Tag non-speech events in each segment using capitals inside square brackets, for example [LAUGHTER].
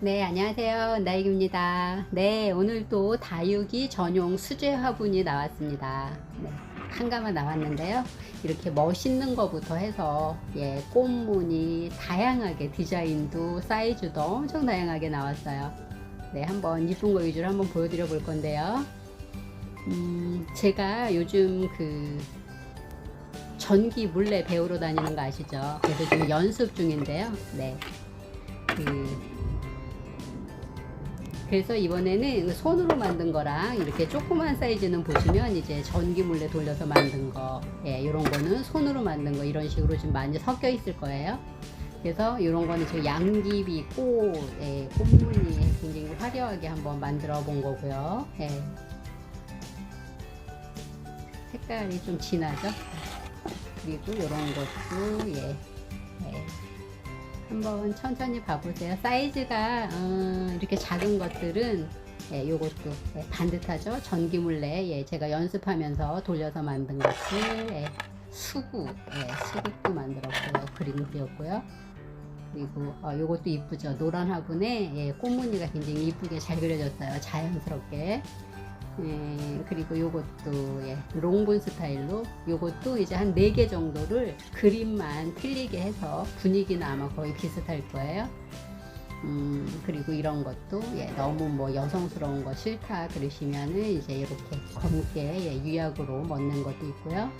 네, 안녕하세요. 나익입니다. 네, 오늘 또 다육이 전용 수제 화분이 나왔습니다. 네, 한 가마 나왔는데요. 이렇게 멋있는 거부터 해서, 예, 꽃무늬, 다양하게 디자인도, 사이즈도 엄청 다양하게 나왔어요. 네, 한번 이쁜 거 위주로 한번 보여드려 볼 건데요. 음, 제가 요즘 그, 전기 물레 배우러 다니는 거 아시죠? 그래서 지금 연습 중인데요. 네. 그, 그래서 이번에는 손으로 만든 거랑 이렇게 조그만 사이즈는 보시면 이제 전기 물레 돌려서 만든 거, 예, 이런 거는 손으로 만든 거 이런 식으로 좀 많이 섞여 있을 거예요. 그래서 이런 거는 지금 양귀비 꽃, 예, 꽃무늬 굉장히 화려하게 한번 만들어 본 거고요. 예. 색깔이 좀 진하죠? 그리고 이런 것도 예, 예. 한번 천천히 봐보세요. 사이즈가 어, 이렇게 작은 것들은 예, 요것도 예, 반듯하죠. 전기물레 예, 제가 연습하면서 돌려서 만든 것들 예, 수구 예, 수국도 만들었고요. 그림 그렸고요. 그리고 어, 요것도 이쁘죠. 노란 화분에 예, 꽃무늬가 굉장히 이쁘게 잘 그려졌어요. 자연스럽게. 예, 그리고 요것도 예, 롱본 스타일로 요것도 이제 한 4개 정도를 그림만 틀리게 해서 분위기는 아마 거의 비슷할 거예요. 음, 그리고 이런 것도 예, 너무 뭐 여성스러운 거 싫다 그러시면은 이제 이렇게 검게 예, 유약으로 먹는 것도 있고요.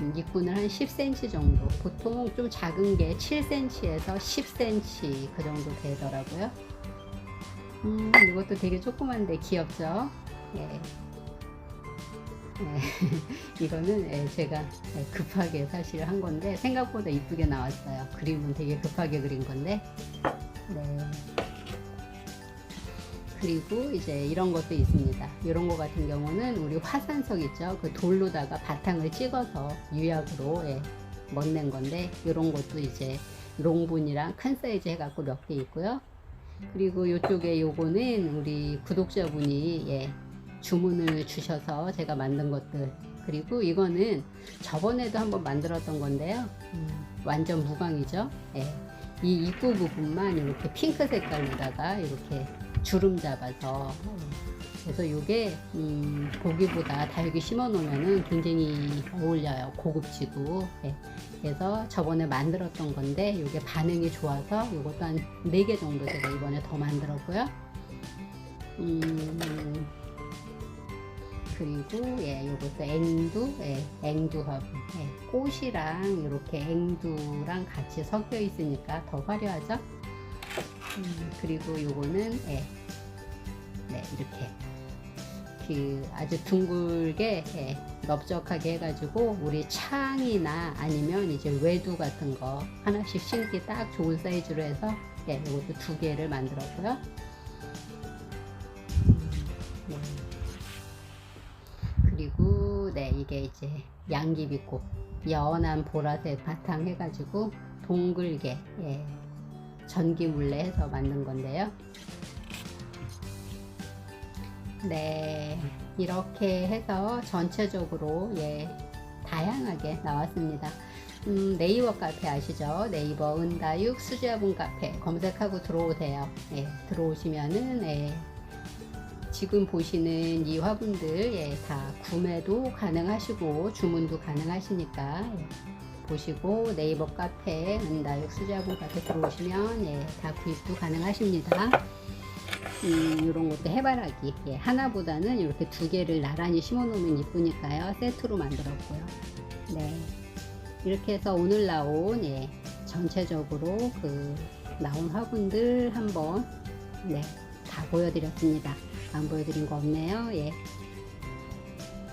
음, 입구는 한 10cm 정도. 보통 좀 작은 게 7cm에서 10cm 그 정도 되더라고요. 음, 이것도 되게 조그만데 귀엽죠? 예. 예. [LAUGHS] 이거는 예, 제가 예, 급하게 사실 한 건데 생각보다 이쁘게 나왔어요. 그림은 되게 급하게 그린 건데. 네. 그리고 이제 이런 것도 있습니다. 이런 거 같은 경우는 우리 화산석 있죠. 그 돌로다가 바탕을 찍어서 유약으로 예, 멋낸 건데 이런 것도 이제 롱분이랑 큰 사이즈 해갖고 몇 개 있고요. 그리고 이쪽에 요거는 우리 구독자분이 예, 주문을 주셔서 제가 만든 것들. 그리고 이거는 저번에도 한번 만들었던 건데요. 음, 완전 무광이죠? 예. 이 입구 부분만 이렇게 핑크 색깔로다가 이렇게 주름 잡아서 그래서 이게 음, 보기보다 다육이 심어 놓으면은 굉장히 어울려요. 고급지고. 예. 그래서 저번에 만들었던 건데 이게 반응이 좋아서 이것도 한 4개 정도 제가 이번에 더 만들었고요. 음, 그리고 예, 요것도 앵두, 예, 앵두 화분. 예, 꽃이랑 이렇게 앵두랑 같이 섞여 있으니까 더 화려하죠? 음, 그리고 요거는 예, 네, 이렇게 그 아주 둥글게 예, 넓적하게 해가지고 우리 창이나 아니면 이제 외두 같은 거 하나씩 심기 딱 좋은 사이즈로 해서 예, 요것도 두 개를 만들었고요. 이게 이제 양귀 비꽃 연한 보라색 바탕 해가지고 동글게 예, 전기 물레 해서 만든 건데요. 네 이렇게 해서 전체적으로 예 다양하게 나왔습니다. 음, 네이버 카페 아시죠? 네이버 은다육 수제화분 카페 검색하고 들어오세요. 예, 들어오시면은 예, 지금 보시는 이 화분들 예, 다 구매도 가능하시고 주문도 가능하시니까 예, 보시고 네이버 카페 은다육 수제화분 카페 들어오시면 예, 다 구입도 가능하십니다. 음, 이런 것도 해바라기 예, 하나보다는 이렇게 두 개를 나란히 심어 놓으면 이쁘니까요. 세트로 만들었고요. 네. 이렇게 해서 오늘 나온 예, 전체적으로 그 나온 화분들 한번 네, 다 보여드렸습니다 안 보여드린 거 없네요. 예.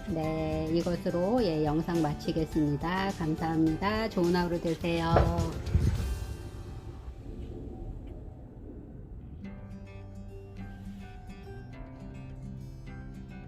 네 이것으로 예, 영상 마치겠습니다. 감사합니다. 좋은 하루 되세요